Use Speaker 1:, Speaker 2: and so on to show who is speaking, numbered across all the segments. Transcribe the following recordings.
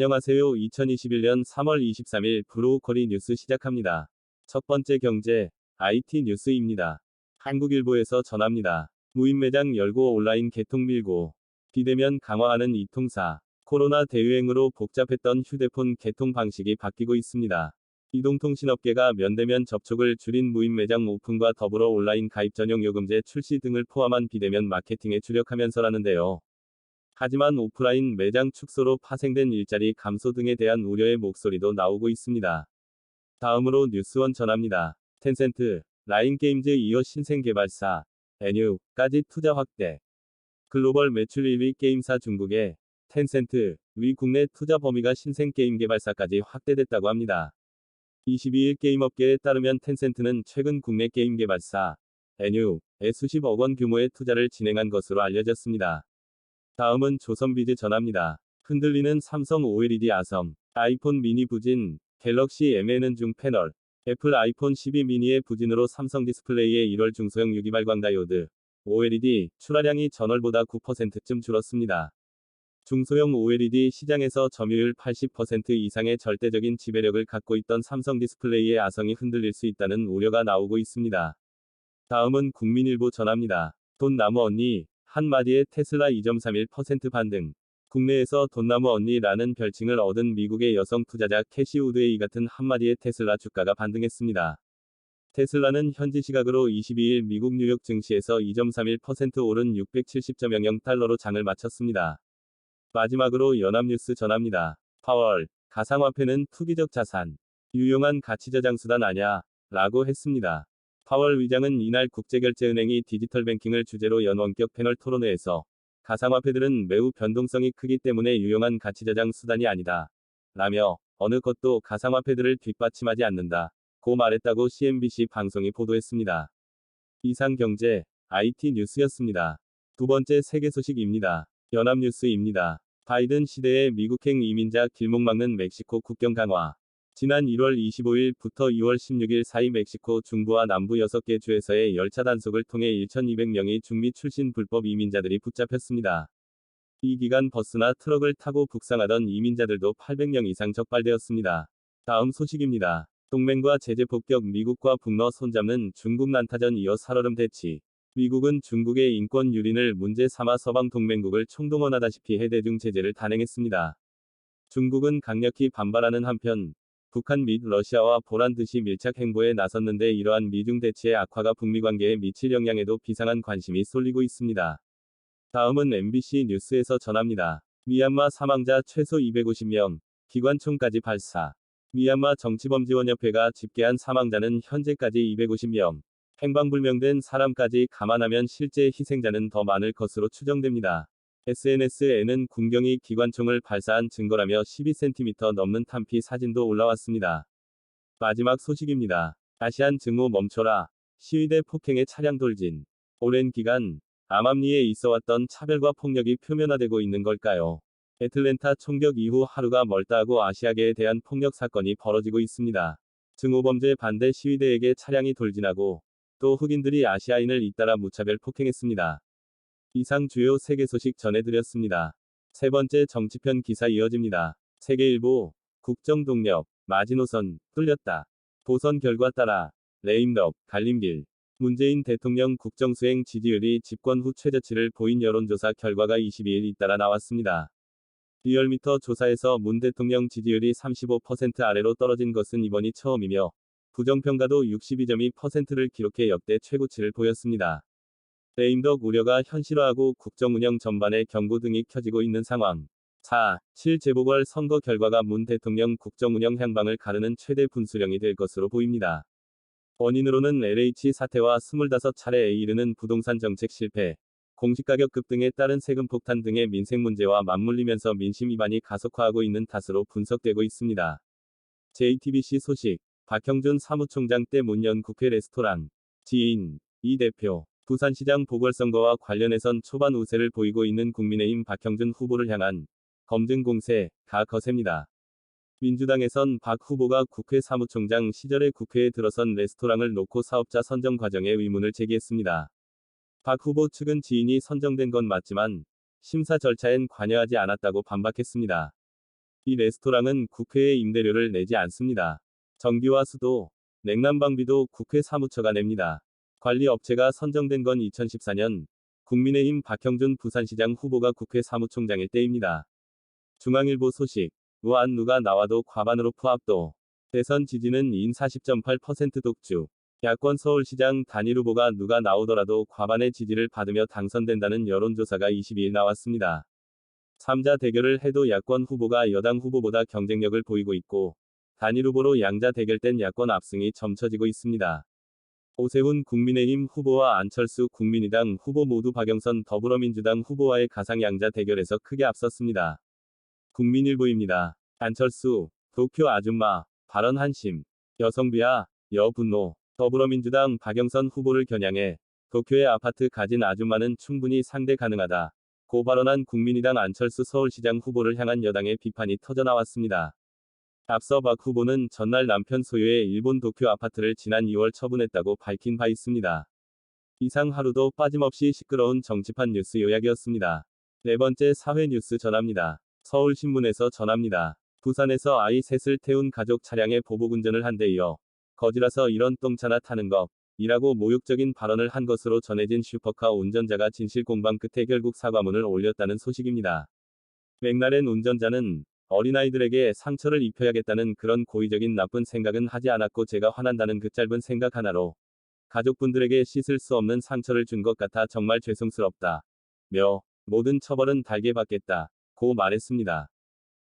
Speaker 1: 안녕하세요. 2021년 3월 23일 브로우커리 뉴스 시작합니다. 첫 번째 경제, IT 뉴스입니다. 한국일보에서 전합니다. 무인 매장 열고 온라인 개통 밀고, 비대면 강화하는 이통사, 코로나 대유행으로 복잡했던 휴대폰 개통 방식이 바뀌고 있습니다. 이동통신업계가 면대면 접촉을 줄인 무인 매장 오픈과 더불어 온라인 가입 전용 요금제 출시 등을 포함한 비대면 마케팅에 주력하면서라는데요. 하지만 오프라인 매장 축소로 파생된 일자리 감소 등에 대한 우려의 목소리도 나오고 있습니다. 다음으로 뉴스원 전합니다. 텐센트, 라인게임즈 이어 신생 개발사, NU까지 투자 확대. 글로벌 매출 1위 게임사 중국의 텐센트, 위 국내 투자 범위가 신생 게임 개발사까지 확대됐다고 합니다. 22일 게임업계에 따르면 텐센트는 최근 국내 게임 개발사 NU에 수십억 원 규모의 투자를 진행한 것으로 알려졌습니다. 다음은 조선비즈 전합니다. 흔들리는 삼성 OLED 아섬, 아이폰 미니 부진, 갤럭시 M8은 중 패널, 애플 아이폰 12 미니의 부진으로 삼성 디스플레이의 1월 중소형 유기발광 다이오드, OLED 출하량이 전월보다 9%쯤 줄었습니다. 중소형 OLED 시장에서 점유율 80% 이상의 절대적인 지배력을 갖고 있던 삼성 디스플레이의 아성이 흔들릴 수 있다는 우려가 나오고 있습니다. 다음은 국민일보 전합니다. 돈 나무 언니, 한마디에 테슬라 2.31% 반등. 국내에서 돈나무 언니라는 별칭을 얻은 미국의 여성 투자자 캐시 우드웨이 같은 한마디의 테슬라 주가가 반등했습니다. 테슬라는 현지 시각으로 22일 미국 뉴욕 증시에서 2.31% 오른 670.00달러로 장을 마쳤습니다. 마지막으로 연합뉴스 전합니다. 파월, 가상화폐는 투기적 자산, 유용한 가치 저장 수단 아냐, 라고 했습니다. 파월 위장은 이날 국제결제은행이 디지털 뱅킹을 주제로 연 원격 패널 토론회에서 가상화폐들은 매우 변동성이 크기 때문에 유용한 가치저장 수단이 아니다. 라며 어느 것도 가상화폐들을 뒷받침하지 않는다. 고 말했다고 CNBC 방송이 보도했습니다. 이상 경제, IT 뉴스였습니다. 두 번째 세계 소식입니다. 연합뉴스입니다. 바이든 시대의 미국행 이민자 길목 막는 멕시코 국경 강화. 지난 1월 25일부터 2월 16일 사이 멕시코 중부와 남부 6개 주에서의 열차 단속을 통해 1,200명의 중미 출신 불법 이민자들이 붙잡혔습니다. 이 기간 버스나 트럭을 타고 북상하던 이민자들도 800명 이상 적발되었습니다. 다음 소식입니다. 동맹과 제재 폭격 미국과 북러 손잡는 중국 난타전 이어 살얼음 대치. 미국은 중국의 인권 유린을 문제 삼아 서방 동맹국을 총동원하다시피 해대중 제재를 단행했습니다. 중국은 강력히 반발하는 한편 북한 및 러시아와 보란 듯이 밀착 행보에 나섰는데 이러한 미중 대치의 악화가 북미 관계에 미칠 영향에도 비상한 관심이 쏠리고 있습니다. 다음은 MBC 뉴스에서 전합니다. 미얀마 사망자 최소 250명, 기관총까지 발사. 미얀마 정치범지원협회가 집계한 사망자는 현재까지 250명, 행방불명된 사람까지 감안하면 실제 희생자는 더 많을 것으로 추정됩니다. SNS에는 군경이 기관총을 발사한 증거라며 12cm 넘는 탄피 사진도 올라왔습니다. 마지막 소식입니다. 아시안 증오 멈춰라. 시위대 폭행의 차량 돌진. 오랜 기간 암암리에 있어왔던 차별과 폭력이 표면화되고 있는 걸까요? 애틀랜타 총격 이후 하루가 멀다하고 아시아계에 대한 폭력 사건이 벌어지고 있습니다. 증오범죄 반대 시위대에게 차량이 돌진하고 또 흑인들이 아시아인을 잇따라 무차별 폭행했습니다. 이상 주요 세계 소식 전해드렸습니다. 세 번째 정치편 기사 이어집니다. 세계일보, 국정 동력, 마지노선, 뚫렸다. 보선 결과 따라, 레임덕, 갈림길. 문재인 대통령 국정수행 지지율이 집권 후 최저치를 보인 여론조사 결과가 22일 잇따라 나왔습니다. 리얼미터 조사에서 문 대통령 지지율이 35% 아래로 떨어진 것은 이번이 처음이며, 부정평가도 62.2%를 기록해 역대 최고치를 보였습니다. 레임덕 우려가 현실화하고 국정운영 전반에 경고등이 켜지고 있는 상황. 4. 7 재보궐 선거 결과가 문 대통령 국정운영 향방을 가르는 최대 분수령이 될 것으로 보입니다. 원인으로는 LH 사태와 25차례에 이르는 부동산 정책 실패, 공시가격 급등에 따른 세금 폭탄 등의 민생 문제와 맞물리면서 민심 위반이 가속화하고 있는 탓으로 분석되고 있습니다. JTBC 소식, 박형준 사무총장 때 문연 국회 레스토랑, 지인, 이 대표, 부산시장 보궐선거와 관련해선 초반 우세를 보이고 있는 국민의힘 박형준 후보를 향한 검증 공세가 거셉니다. 민주당에선 박 후보가 국회 사무총장 시절에 국회에 들어선 레스토랑을 놓고 사업자 선정 과정에 의문을 제기했습니다. 박 후보 측은 지인이 선정된 건 맞지만 심사 절차엔 관여하지 않았다고 반박했습니다. 이 레스토랑은 국회에 임대료를 내지 않습니다. 전기와 수도, 냉난방비도 국회 사무처가 냅니다. 관리 업체가 선정된 건 2014년 국민의힘 박형준 부산시장 후보가 국회 사무총장일 때입니다. 중앙일보 소식. 우안 누가 나와도 과반으로 포압도. 대선 지지는 인 40.8% 독주. 야권 서울시장 단일 후보가 누가 나오더라도 과반의 지지를 받으며 당선된다는 여론조사가 22일 나왔습니다. 3자 대결을 해도 야권 후보가 여당 후보보다 경쟁력을 보이고 있고, 단일 후보로 양자 대결된 야권 압승이 점쳐지고 있습니다. 오세훈 국민의힘 후보와 안철수 국민의당 후보 모두 박영선 더불어민주당 후보와의 가상 양자 대결에서 크게 앞섰습니다. 국민일보입니다. 안철수, 도쿄 아줌마, 발언 한심, 여성비하, 여분노, 더불어민주당 박영선 후보를 겨냥해 도쿄의 아파트 가진 아줌마는 충분히 상대 가능하다. 고 발언한 국민의당 안철수 서울시장 후보를 향한 여당의 비판이 터져나왔습니다. 앞서 박 후보는 전날 남편 소유의 일본 도쿄 아파트를 지난 2월 처분했다고 밝힌 바 있습니다. 이상 하루도 빠짐없이 시끄러운 정치판 뉴스 요약이었습니다. 네 번째 사회 뉴스 전합니다. 서울신문에서 전합니다. 부산에서 아이 셋을 태운 가족 차량에 보복운전을 한 데 이어 거지라서 이런 똥차나 타는 것 이라고 모욕적인 발언을 한 것으로 전해진 슈퍼카 운전자가 진실 공방 끝에 결국 사과문을 올렸다는 소식입니다. 맥날엔 운전자는 어린아이들에게 상처를 입혀야겠다는 그런 고의적인 나쁜 생각은 하지 않았고 제가 화난다는 그 짧은 생각 하나로 가족분들에게 씻을 수 없는 상처를 준 것 같아 정말 죄송스럽다. 며 모든 처벌은 달게 받겠다. 고 말했습니다.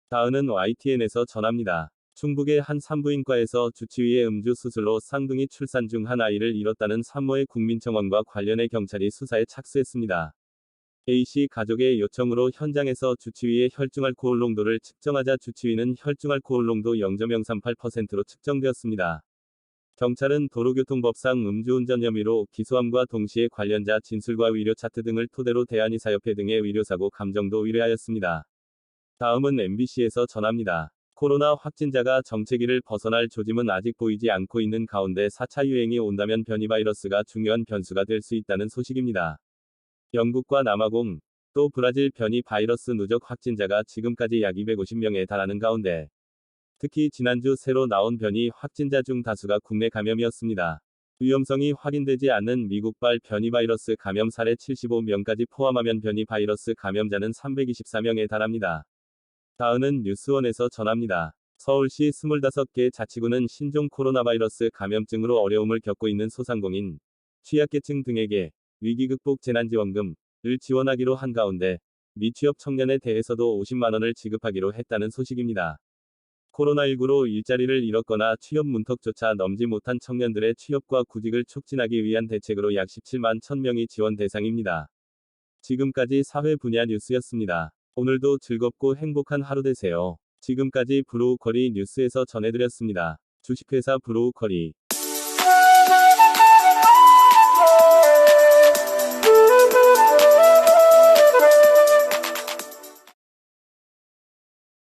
Speaker 1: 다음은 YTN에서 전합니다. 충북의 한 산부인과에서 주치의의 음주 수술로 쌍둥이 출산 중 한 아이를 잃었다는 산모의 국민청원과 관련해 경찰이 수사에 착수했습니다. A씨 가족의 요청으로 현장에서 주치의의 혈중알코올 농도를 측정하자 주치의는 혈중알코올 농도 0.038%로 측정되었습니다. 경찰은 도로교통법상 음주운전 혐의로 기소함과 동시에 관련자 진술과 의료 차트 등을 토대로 대한의사협회 등의 의료사고 감정도 의뢰하였습니다. 다음은 MBC에서 전합니다. 코로나 확진자가 정체기를 벗어날 조짐은 아직 보이지 않고 있는 가운데 4차 유행이 온다면 변이 바이러스가 중요한 변수가 될 수 있다는 소식입니다. 영국과 남아공, 또 브라질 변이 바이러스 누적 확진자가 지금까지 약 250명에 달하는 가운데 특히 지난주 새로 나온 변이 확진자 중 다수가 국내 감염이었습니다. 위험성이 확인되지 않는 미국발 변이 바이러스 감염 사례 75명까지 포함하면 변이 바이러스 감염자는 324명에 달합니다. 다음은 뉴스원에서 전합니다. 서울시 25개 자치구는 신종 코로나 바이러스 감염증으로 어려움을 겪고 있는 소상공인, 취약계층 등에게 위기 극복 재난지원금을 지원하기로 한 가운데 미취업 청년에 대해서도 50만 원을 지급하기로 했다는 소식입니다. 코로나19로 일자리를 잃었거나 취업 문턱조차 넘지 못한 청년들의 취업과 구직을 촉진하기 위한 대책으로 약 17만 1000명이 지원 대상입니다. 지금까지 사회 분야 뉴스였습니다. 오늘도 즐겁고 행복한 하루 되세요. 지금까지 브로우커리 뉴스에서 전해드렸습니다. 주식회사 브로우커리